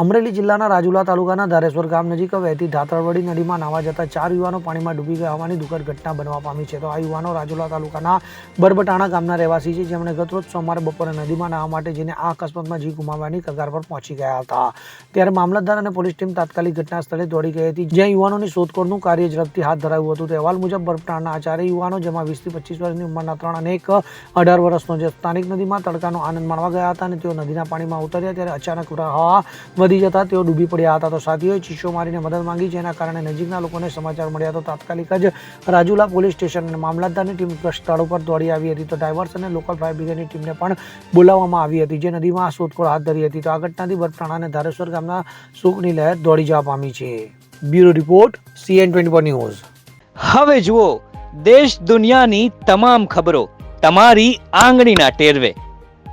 અમરેલી જિલ્લાના રાજુલા તાલુકાના ધારેશ્વર ગામ નજીક વહેતી ધાતરવડી નદીમાં નાવા જતા ચાર યુવાનો પાણીમાં ડૂબી ગયા હોવાની દુઃખદ ઘટના બનવા પામી છે. તો આ યુવાનો રાજુલા તાલુકાના બરબટાણા ગામના રહેવાસી છે. જેમણે ગતરોજ સોમવારે બપોરે નદીમાં નાહવા માટે જઈને આ અકસ્માતમાં જીવ ગુમાવવાની કગાર પર પહોંચી ગયા હતા. ત્યારે મામલતદાર અને પોલીસ ટીમ તાત્કાલિક ઘટના સ્થળે દોડી ગઈ હતી, જ્યાં યુવાનોની શોધખોળનું કાર્ય ઝડપથી હાથ ધરાયું હતું. તો અહેવાલ મુજબ, બરબટાણાના આ ચારેય યુવાનો, જેમાં વીસથી પચીસ વર્ષની ઉંમરના ત્રણ અને એક અઢાર વર્ષનો જે સ્થાનિક નદીમાં તડકાનો આનંદ માણવા ગયા હતા અને તેઓ નદીના પાણીમાં ઉતર્યા ત્યારે અચાનક હવા વધી જતા તેઓ ડૂબી પડ્યા હતા. તો સાથીઓએ ચીસો મારીને મદદ માંગી જેના કારણે નજીકના લોકોને સમાચાર મળ્યા તો તાત્કાલિક જ રાજુલા પોલીસ સ્ટેશન અને મામલતદારની ટીમ સ્થળ ઉપર દોડી આવી હતી. તો ડ્રાઈવર્સ અને લોકલ ફાયર બ્રિગેડની ટીમને પણ બોલાવવામાં આવી હતી. જે નદીમાં શોધખોળ હાથ ધરી હતી. તો આ ઘટનાથી બરપ્રાણા અને ધારેશ્વર ગામના શોકની લહેર દોડી જવા પામી છે. Bureau report, CN twenty news. હવે જુઓ, દેશ દુનિયાની તમામ ખબરો તમારી આંગળીના ટેરવે.